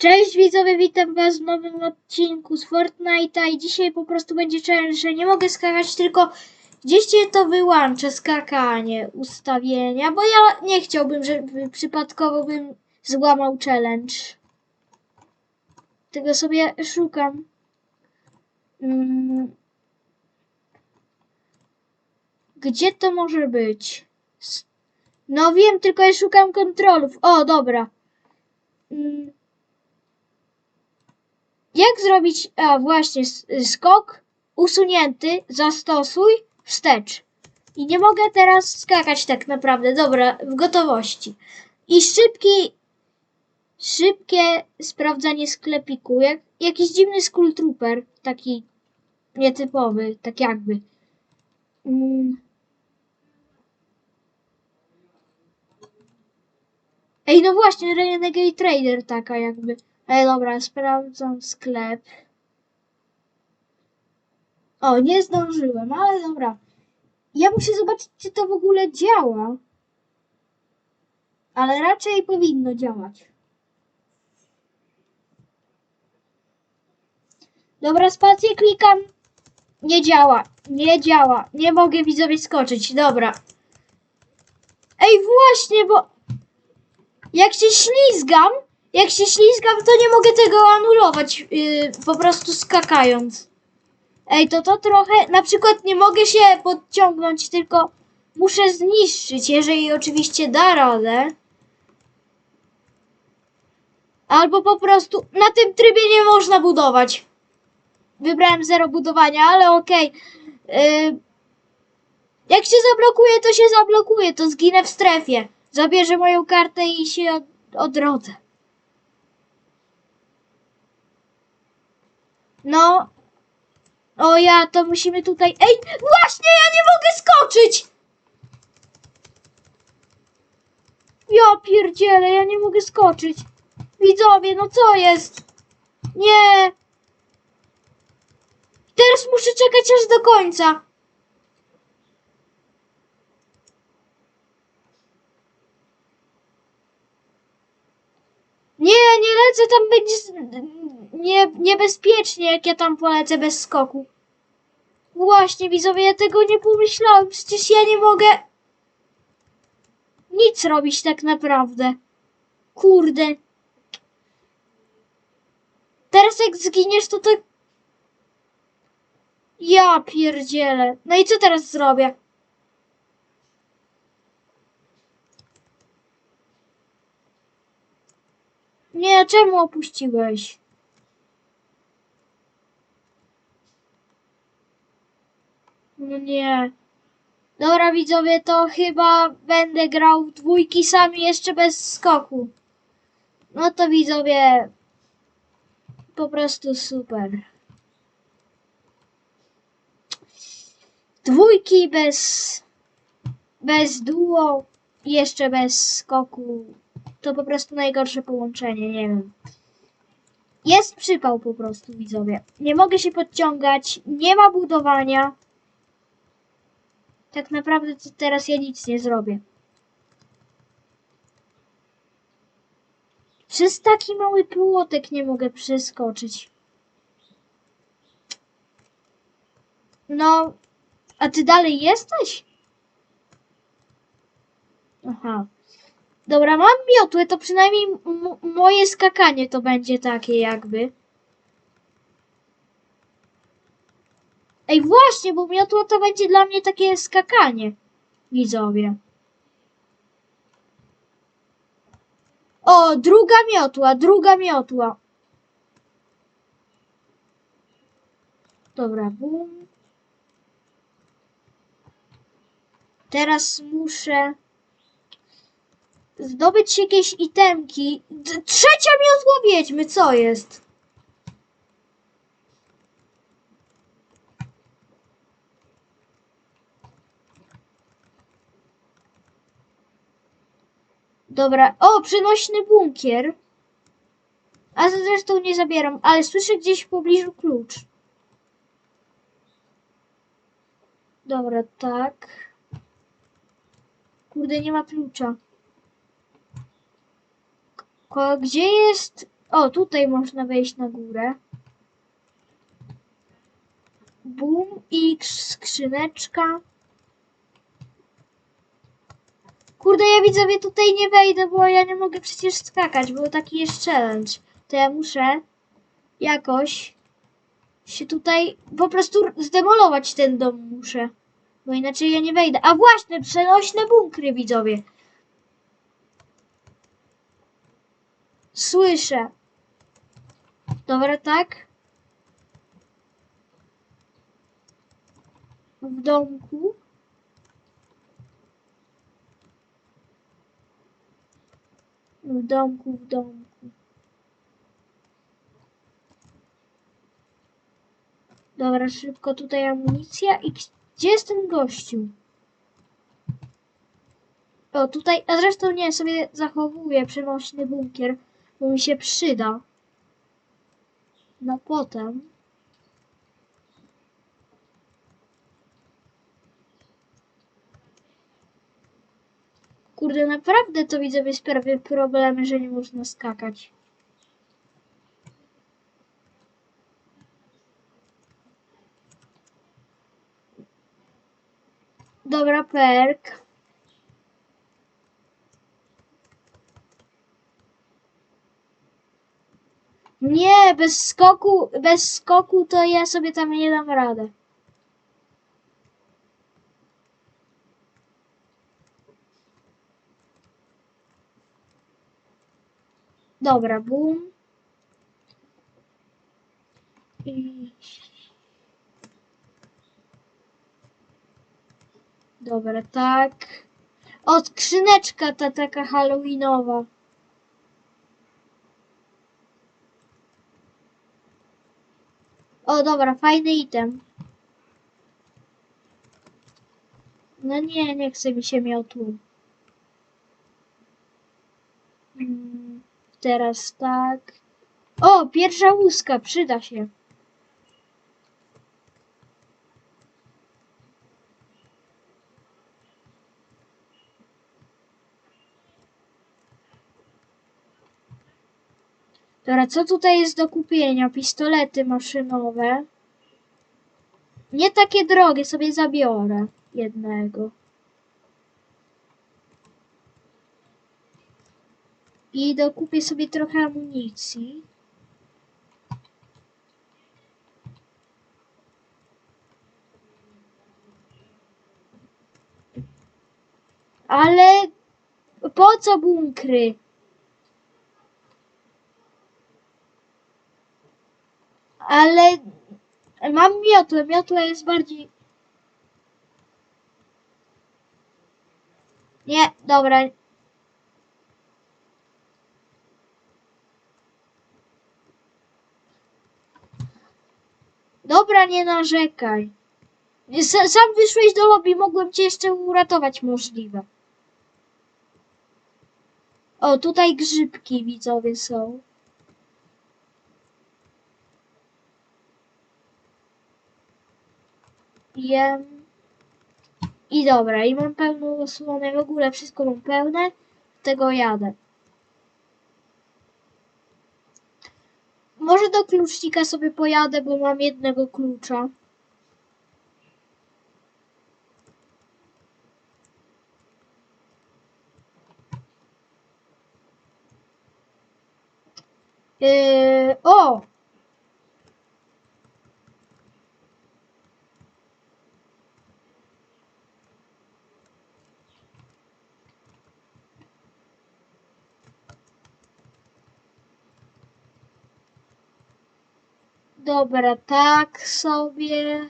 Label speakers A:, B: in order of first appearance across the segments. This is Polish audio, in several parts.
A: Cześć widzowie, witam was w nowym odcinku z Fortnite'a i dzisiaj po prostu będzie challenge, nie mogę skakać, tylko gdzieś cię to wyłączę, skakanie, ustawienia, bo ja nie chciałbym, żeby przypadkowo bym złamał challenge. Tego sobie szukam. Mm. Gdzie to może być? No wiem, tylko ja szukam kontrolów. O, dobra. Mm. Jak zrobić, a właśnie, s- skok usunięty, zastosuj, wstecz. I nie mogę teraz skakać tak naprawdę. Dobra, w gotowości. I szybki, szybkie sprawdzanie sklepiku. Jak, jakiś dziwny skull trooper, taki nietypowy, tak jakby. Mm. Ej, no właśnie, Renegade Trader taka jakby. Ej, dobra, sprawdzam sklep. O, nie zdążyłem, ale dobra. Ja muszę zobaczyć, czy to w ogóle działa. Ale raczej powinno działać. Dobra, spację klikam. Nie działa, nie działa. Nie mogę widzowie skoczyć. Dobra. Ej, właśnie, bo jak się ślizgam, jak się ślizgam, to nie mogę tego anulować, yy, po prostu skakając. Ej, to to trochę, na przykład nie mogę się podciągnąć, tylko muszę zniszczyć, jeżeli oczywiście da radę. Albo po prostu na tym trybie nie można budować. Wybrałem zero budowania, ale okej. Yy, jak się zablokuje, to się zablokuje, to zginę w strefie. Zabierze moją kartę i się od, odrodzę. No. O ja, to musimy tutaj... Ej, właśnie, ja nie mogę skoczyć! Ja pierdzielę, ja nie mogę skoczyć. Widzowie, no co jest? Nie. Teraz muszę czekać aż do końca. Nie, lecę, tam będzie nie, niebezpiecznie, jak ja tam polecę bez skoku. Właśnie, widzowie, ja tego nie pomyślałem. Przecież ja nie mogę nic robić tak naprawdę. Kurde. Teraz jak zginiesz, to tak... Ja pierdzielę. No i co teraz zrobię? Nie, czemu opuściłeś? No nie. Dobra widzowie, to chyba będę grał w dwójki sami jeszcze bez skoku. No to widzowie, po prostu super. Dwójki bez, bez duo jeszcze bez skoku. To po prostu najgorsze połączenie, nie wiem. Jest przypał po prostu, widzowie. Nie mogę się podciągać, nie ma budowania. Tak naprawdę to teraz ja nic nie zrobię. Przez taki mały płotek nie mogę przeskoczyć. No, a ty dalej jesteś? Aha. Dobra, mam miotłę, to przynajmniej moje skakanie to będzie takie jakby. Ej, właśnie, bo miotła to będzie dla mnie takie skakanie, widzowie. O, druga miotła, druga miotła. Dobra, bum. Teraz muszę zdobyć jakieś itemki. Trzecia miotła wiedźmy, co jest? Dobra. O, przenośny bunkier. A zresztą nie zabieram, ale słyszę gdzieś w pobliżu klucz. Dobra, tak. Kurde, nie ma klucza. Gdzie jest O, tutaj można wejść na górę. Boom krz- skrzyneczka. Kurde, ja widzowie tutaj nie wejdę, bo ja nie mogę przecież skakać, bo taki jest challenge. To ja muszę jakoś się tutaj po prostu zdemolować ten dom muszę. Bo inaczej ja nie wejdę. A właśnie, przenośne bunkry, widzowie. Słyszę. Dobra, tak? W domku. W domku, w domku. Dobra, szybko tutaj amunicja. I gdzie jest ten gościu? O, tutaj, a zresztą nie, sobie zachowuję przenośny bunkier, bo mi się przyda. Na potem. Kurde, naprawdę to widzę sprawie problemy, że nie można skakać. Dobra, perk. Nie, bez skoku, bez skoku to ja sobie tam nie dam radę. Dobra. I... Dobra, tak. O, skrzyneczka ta taka halloweenowa. O, dobra, fajny item. No nie, nie chce mi się miał tu. Mm, Teraz tak. O, pierwsza łuska, przyda się. Dobra, co tutaj jest do kupienia? Pistolety maszynowe. Nie takie drogie, sobie zabiorę jednego. I dokupię sobie trochę amunicji. Ale po co bunkry? Ale mam miotłę. Miotła jest bardziej. Nie, dobra. Dobra, nie narzekaj. Sam wyszłeś do lobby, mogłem cię jeszcze uratować możliwe. O, tutaj grzybki widzowie są. I dobra, i mam pełną osłonę, w ogóle wszystko mam pełne, tego jadę. Może do klucznika sobie pojadę, bo mam jednego klucza. Yy, o! Dobra, tak sobie.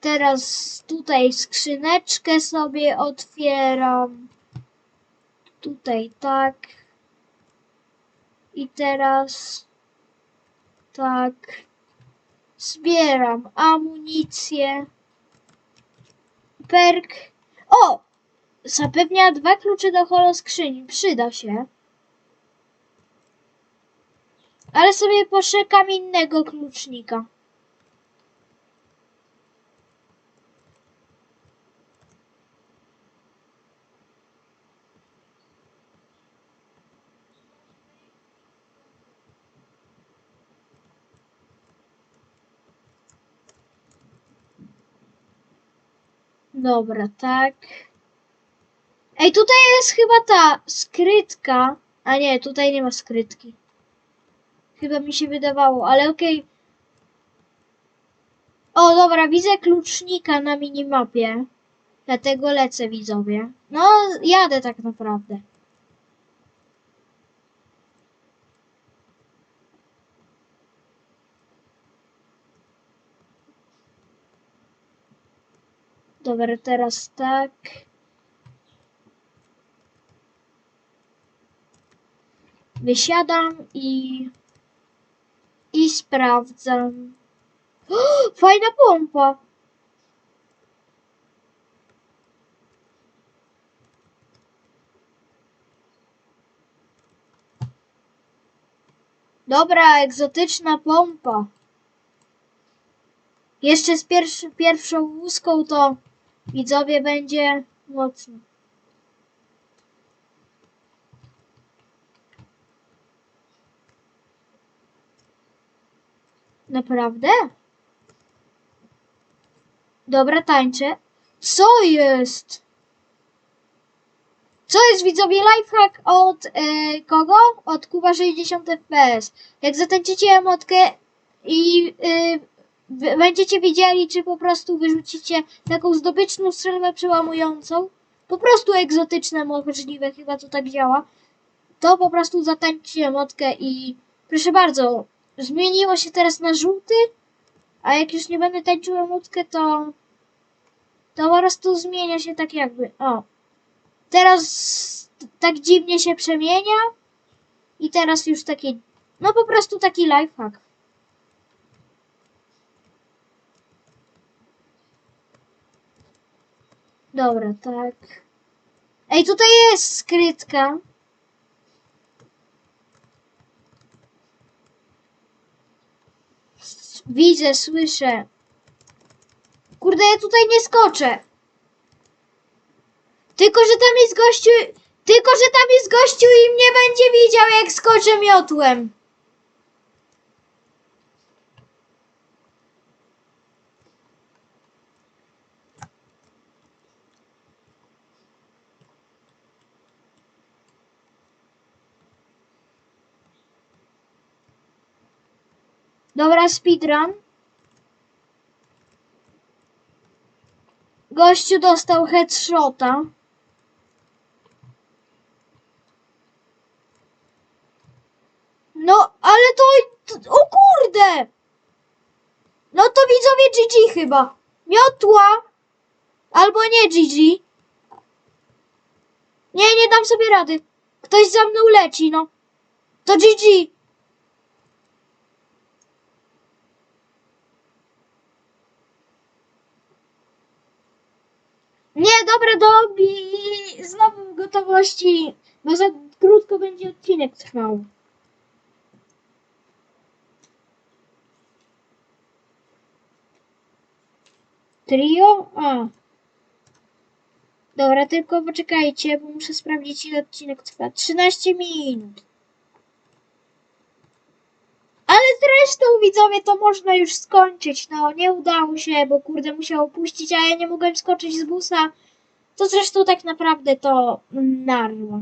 A: Teraz tutaj skrzyneczkę sobie otwieram. Tutaj tak. I teraz tak. Zbieram amunicję. Perk. O! Zapewnia dwa klucze do holoskrzyni. Przyda się ale sobie poszukam innego klucznika. Dobra, tak. Ej, tutaj jest chyba ta skrytka. A nie, tutaj nie ma skrytki. Chyba mi się wydawało, ale okej. O, dobra, widzę klucznika na minimapie. Dlatego lecę, widzowie. No, jadę tak naprawdę. Dobra, teraz tak. Wysiadam i i sprawdzam. Fajna pompa. Dobra, egzotyczna pompa. Jeszcze z pierwszy, pierwszą łuską to widzowie będzie mocno. Naprawdę? Dobra, tańczę. Co jest? Co jest widzowie lifehack od e, kogo? Od Kuba 60 FPS. Jak zatańczycie emotkę i e, będziecie wiedzieli, czy po prostu wyrzucicie taką zdobyczną strzelbę przełamującą, po prostu egzotyczne możliwe, chyba to tak działa, to po prostu zatańczcie emotkę i proszę bardzo, zmieniło się teraz na żółty, a jak już nie będę tańczył emotkę, to to po prostu zmienia się tak jakby, o. Teraz tak dziwnie się przemienia i teraz już takie, no po prostu taki lifehack. Dobra, tak. Ej, tutaj jest skrytka. Widzę, słyszę. Kurde, ja tutaj nie skoczę. Tylko, że tam jest gościu. Tylko, że tam jest gościu i mnie będzie widział, jak skoczę miotłem. Dobra, speedrun. Gościu dostał headshota. No, ale to. O kurde! No to widzowie GG chyba. Miotła. Albo nie GG. Nie, nie dam sobie rady. Ktoś za mną leci, no. To GG. Nie, dobra, dobi. Znowu w gotowości. Bo za krótko będzie odcinek trwał. Trio? A. Dobra, tylko poczekajcie, bo muszę sprawdzić ile odcinek trwa. 13 minut. Ale zresztą widzowie to można już skończyć. No nie udało się, bo kurde musiał opuścić, a ja nie mogłem skoczyć z busa. To zresztą tak naprawdę to narwa.